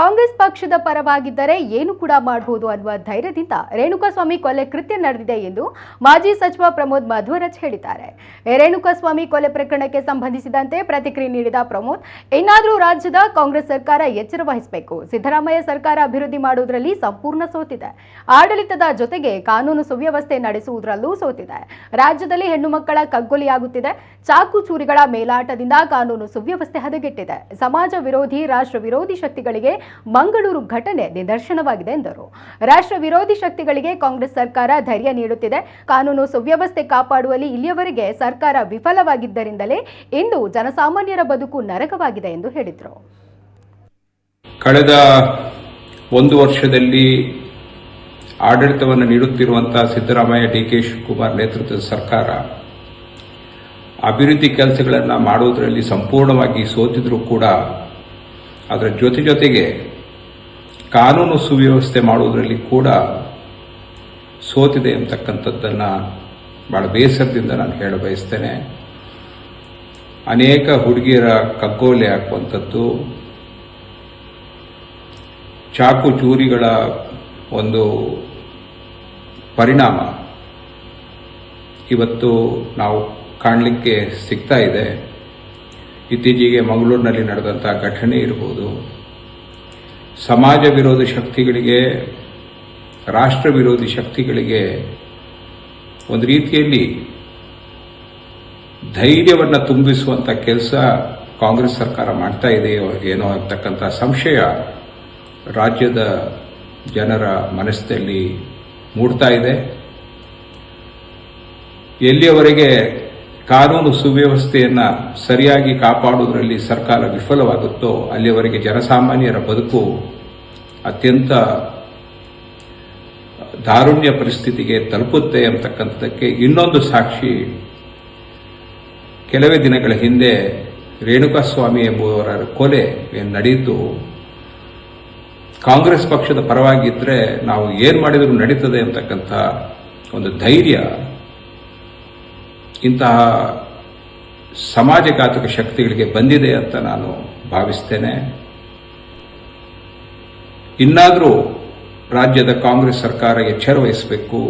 ಕಾಂಗ್ರೆಸ್ ಪಕ್ಷದ ಪರವಾಗಿದ್ದರೆ ಏನು ಕೂಡ ಮಾಡಬಹುದು ಅನ್ನುವ ಧೈರ್ಯದಿಂದ ರೇಣುಕಾಸ್ವಾಮಿ ಕೊಲೆ ಕೃತ್ಯ ನಡೆದಿದೆ ಎಂದು ಮಾಜಿ ಸಚಿವ ಪ್ರಮೋದ್ ಮಧ್ವರಾಜ್ ಹೇಳಿದ್ದಾರೆ. ರೇಣುಕಾಸ್ವಾಮಿ ಕೊಲೆ ಪ್ರಕರಣಕ್ಕೆ ಸಂಬಂಧಿಸಿದಂತೆ ಪ್ರತಿಕ್ರಿಯೆ ನೀಡಿದ ಪ್ರಮೋದ್, ಇನ್ನಾದರೂ ರಾಜ್ಯದ ಕಾಂಗ್ರೆಸ್ ಸರ್ಕಾರ ಎಚ್ಚರ ವಹಿಸಬೇಕು. ಸಿದ್ದರಾಮಯ್ಯ ಸರ್ಕಾರ ಅಭಿವೃದ್ಧಿ ಮಾಡುವುದರಲ್ಲಿ ಸಂಪೂರ್ಣ ಸೋತಿದೆ. ಆಡಳಿತದ ಜೊತೆಗೆ ಕಾನೂನು ಸುವ್ಯವಸ್ಥೆ ನಡೆಸುವುದರಲ್ಲೂ ಸೋತಿದೆ. ರಾಜ್ಯದಲ್ಲಿ ಹೆಣ್ಣು ಮಕ್ಕಳ ಕಗ್ಗೊಲೆಯಾಗುತ್ತಿದೆ. ಚಾಕು ಚೂರಿಗಳ ಮೇಲಾಟದಿಂದ ಕಾನೂನು ಸುವ್ಯವಸ್ಥೆ ಹದಗೆಟ್ಟಿದೆ. ಸಮಾಜ ವಿರೋಧಿ, ರಾಷ್ಟ್ರ ವಿರೋಧಿ ಶಕ್ತಿಗಳಿಗೆ ಮಂಗಳೂರು ಘಟನೆ ನಿದರ್ಶನವಾಗಿದೆ ಎಂದರು. ರಾಷ್ಟ್ರ ವಿರೋಧಿ ಶಕ್ತಿಗಳಿಗೆ ಕಾಂಗ್ರೆಸ್ ಸರ್ಕಾರ ಧೈರ್ಯ ನೀಡುತ್ತಿದೆ. ಕಾನೂನು ಸುವ್ಯವಸ್ಥೆ ಕಾಪಾಡುವಲ್ಲಿ ಇಲ್ಲಿಯವರೆಗೆ ಸರ್ಕಾರ ವಿಫಲವಾಗಿದ್ದರಿಂದಲೇ ಇಂದು ಜನಸಾಮಾನ್ಯರ ಬದುಕು ನರಕವಾಗಿದೆ ಎಂದು ಹೇಳಿದರು. ಕಳೆದ ಒಂದು ವರ್ಷದಲ್ಲಿ ಆಡಳಿತವನ್ನು ನೀಡುತ್ತಿರುವಂತಹ ಸಿದ್ದರಾಮಯ್ಯ, ಡಿ ಕೆ ಶಿವಕುಮಾರ್ ನೇತೃತ್ವದ ಸರ್ಕಾರ ಅಭಿವೃದ್ಧಿ ಕೆಲಸಗಳನ್ನು ಮಾಡುವುದರಲ್ಲಿ ಸಂಪೂರ್ಣವಾಗಿ ಸೋತಿದ್ರೂ ಕೂಡ ಅದರ ಜೊತೆ ಜೊತೆಗೆ ಕಾನೂನು ಸುವ್ಯವಸ್ಥೆ ಮಾಡುವುದರಲ್ಲಿ ಕೂಡ ಸೋತಿದೆ ಅಂತಕ್ಕಂಥದ್ದನ್ನು ಬಹಳ ಬೇಸರದಿಂದ ನಾನು ಹೇಳ ಬಯಸ್ತೇನೆ. ಅನೇಕ ಹುಡುಗಿಯರ ಕಗ್ಗೋಲೆ ಹಾಕುವಂಥದ್ದು, ಚಾಕು ಚೂರಿಗಳ ಒಂದು ಪರಿಣಾಮ ಇವತ್ತು ನಾವು ಕಾಣಲಿಕ್ಕೆ ಸಿಗ್ತಾ ಇದೆ. ಇತ್ತೀಚೆಗೆ ಮಂಗಳೂರಿನಲ್ಲಿ ನಡೆದಂಥ ಘಟನೆ ಇರಬಹುದು ಸಮಾಜ ವಿರೋಧಿ ಶಕ್ತಿಗಳಿಗೆ, ರಾಷ್ಟ್ರ ವಿರೋಧಿ ಶಕ್ತಿಗಳಿಗೆ ಒಂದು ರೀತಿಯಲ್ಲಿ ಧೈರ್ಯವನ್ನು ತುಂಬಿಸುವಂಥ ಕೆಲಸ ಕಾಂಗ್ರೆಸ್ ಸರ್ಕಾರ ಮಾಡ್ತಾ ಇದೆಯೋ ಏನೋ ಅಂತಕ್ಕಂಥ ಸಂಶಯ ರಾಜ್ಯದ ಜನರ ಮನಸ್ಸಿನಲ್ಲಿ ಮೂಡ್ತಾ ಇದೆ. ಎಲ್ಲಿಯವರೆಗೆ ಕಾನೂನು ಸುವ್ಯವಸ್ಥೆಯನ್ನು ಸರಿಯಾಗಿ ಕಾಪಾಡುವುದರಲ್ಲಿ ಸರ್ಕಾರ ವಿಫಲವಾಗುತ್ತೋ ಅಲ್ಲಿಯವರೆಗೆ ಜನಸಾಮಾನ್ಯರ ಬದುಕು ಅತ್ಯಂತ ದಾರುಣ್ಯ ಪರಿಸ್ಥಿತಿಗೆ ತಲುಪುತ್ತೆ ಅಂತಕ್ಕಂಥದ್ದಕ್ಕೆ ಇನ್ನೊಂದು ಸಾಕ್ಷಿ ಕೆಲವೇ ದಿನಗಳ ಹಿಂದೆ ರೇಣುಕಾಸ್ವಾಮಿ ಎಂಬುವರ ಕೊಲೆ ನಡೆಯಿತು ಕಾಂಗ್ರೆಸ್ ಪಕ್ಷದ ಪರವಾಗಿದ್ದರೆ ನಾವು ಏನು ಮಾಡಿದರೂ ನಡೀತದೆ ಅಂತಕ್ಕಂಥ ಒಂದು ಧೈರ್ಯ ಇಂತಹ ಸಮಾಜಘಾತಕ ಶಕ್ತಿಗಳಿಗೆ ಬಂದಿದೆ ಅಂತ ನಾನು ಭಾವಿಸ್ತೇನೆ. ಇನ್ನಾದರೂ ರಾಜ್ಯದ ಕಾಂಗ್ರೆಸ್ ಸರ್ಕಾರ ಎಚ್ಚರ ವಹಿಸಬೇಕು